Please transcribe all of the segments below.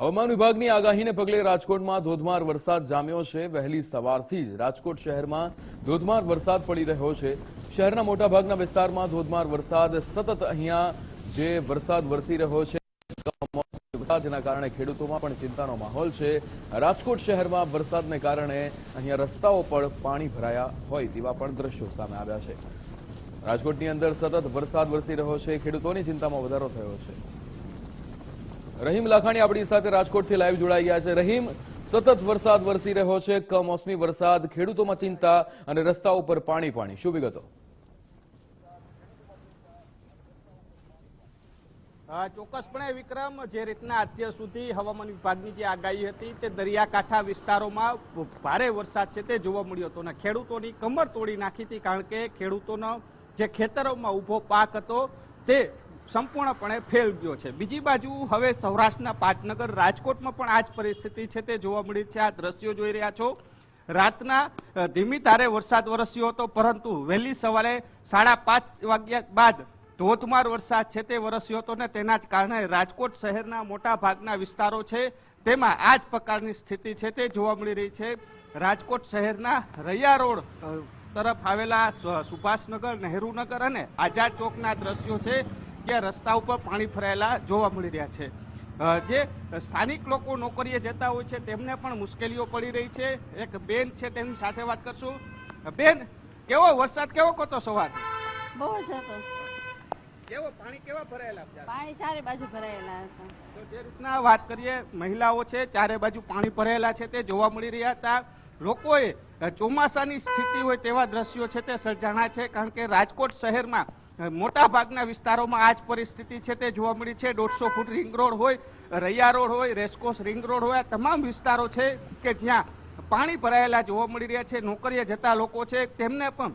હવામાન વિભાગની આગાહીને પગલે રાજકોટમાં ધોધમાર વરસાદ જામ્યો છે. વહેલી સવારથી જ રાજકોટ શહેરમાં ધોધમાર વરસાદ પડી રહ્યો છે. શહેરના મોટાભાગના વિસ્તારમાં ધોધમાર વરસાદ સતત અહીંયા જે વરસાદ વરસી રહ્યો છે વરસાદના કારણે ખેડૂતોમાં પણ ચિંતાનો માહોલ છે. રાજકોટ શહેરમાં વરસાદને કારણે અહીંયા રસ્તાઓ પર પાણી ભરાયા હોય તેવા પણ દ્રશ્યો સામે આવ્યા છે. રાજકોટની અંદર સતત વરસાદ વરસી રહ્યો છે. ખેડૂતોની ચિંતામાં વધારો થયો છે. રહીમ લાખાણી આપણી સાથે રાજકોટથી લાઈવ જોડાઈ ગયા છે. રહીમ, સતત વરસાદ વરસી રહ્યો છે, કમોસમી વરસાદ, ખેડૂતોમાં ચિંતા અને રસ્તા ઉપર પાણી પાણી. શું વિગતો? ચોક્કસપણે વિક્રમ, જે રીતના અત્યાર સુધી હવામાન વિભાગની જે આગાહી હતી તે દરિયાકાંઠા વિસ્તારોમાં ભારે વરસાદ છે તે જોવા મળ્યો હતો અને ખેડૂતોની કમર તોડી નાખી હતી કારણ કે ખેડૂતોનો જે ખેતરોમાં ઊભો પાક હતો તે સંપૂર્ણપણે ફેલ ગયો છે. બીજી બાજુ હવે સૌરાષ્ટ્રના પાટનગર રાજકોટમાં પણ આ જ પરિસ્થિતિ છે તે જોવા મળી છે. આ દ્રશ્યો જોઈ રહ્યા છો. રાતના ધીમી ધારે વરસાદ વરસ્યો હતો, પરંતુ વહેલી સવારે સાડા પાંચ વાગ્યા બાદ ધોધમાર વરસાદ છે તે વરસ્યો હતો ને તેના જ કારણે રાજકોટ શહેરના મોટા ભાગના વિસ્તારો છે તેમાં આ જ પ્રકારની સ્થિતિ છે તે જોવા મળી રહી છે. રાજકોટ શહેરના રૈયા રોડ તરફ આવેલા સુભાષનગર, નહેરુનગર અને આઝાદ ચોકના દ્રશ્યો છે. કે રસ્તા ઉપર પાણી ભરાયેલા જોવા મળી રહ્યા છે. જે સ્થાનિક લોકો નોકરીએ જતા હોય છે તેમને પણ મુશ્કેલીઓ પડી રહી છે. એક બેન છે તેની સાથે વાત કરશું. બેન કેવો વરસાદ કેવો કોતો સવાર બહુ જ હતો. કેવો પાણી કેવા ભરાયેલા પાણી ચારે બાજુ ભરાયેલા હતા. તો જે રીતના વાત કરીએ મહિલાઓ છે ચારે બાજુ પાણી ભરાયેલા છે તે જોવા મળી રહ્યા હતા. લોકોએ ચોમાસાની સ્થિતિ હોય તેવા દ્રશ્યો છે તે સર્જાણા છે કારણ કે રાજકોટ શહેરમાં મોટા ભાગના વિસ્તારોમાં આ જ પરિસ્થિતિ છે. તે જોવા મળી છે. દોઢસો ફૂટ રિંગ રોડ હોય, રૈયા રોડ હોય રેસકોસ રિંગ રોડ હોય તમામ વિસ્તારો છે કે જ્યાં પાણી ભરાયેલા જોવા મળી રહ્યા છે. નોકરીએ જતા લોકો છે. તેમને પણ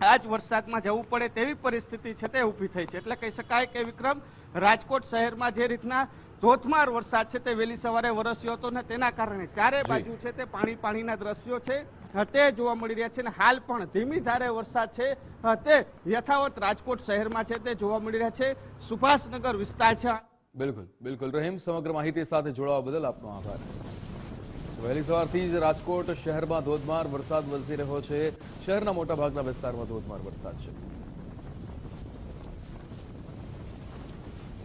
આ જ વરસાદમાં જવું પડે તેવી પરિસ્થિતિ છે તે ઊભી થઈ છે. એટલે કહી શકાય કે વિક્રમ, રાજકોટ શહેરમાં જે રીતના ધોધમાર વરસાદ છે તે વહેલી સવારે વરસ્યો હતો ને તેના કારણે ચારે બાજુ છે તે પાણી પાણીના દ્રશ્યો છે. તે જોવા મળી રહ્યા છે અને હાલ પણ ધીમી ધારે વરસાદ છે. તે યથાવત રાજકોટ શહેરમાં છે તે જોવા મળી રહ્યા છે. સુભાષનગર વિસ્તાર છે. બિલકુલ બિલકુલ. રહીમ સમગ્ર માહિતી સાથે જોડાવા બદલ આપનો આભાર. વહેલી સવારથી જ રાજકોટ શહેરમાં ધોધમાર વરસાદ વરસી રહ્યો છે. શહેરના મોટા ભાગના વિસ્તારમાં ધોધમાર વરસાદ છે.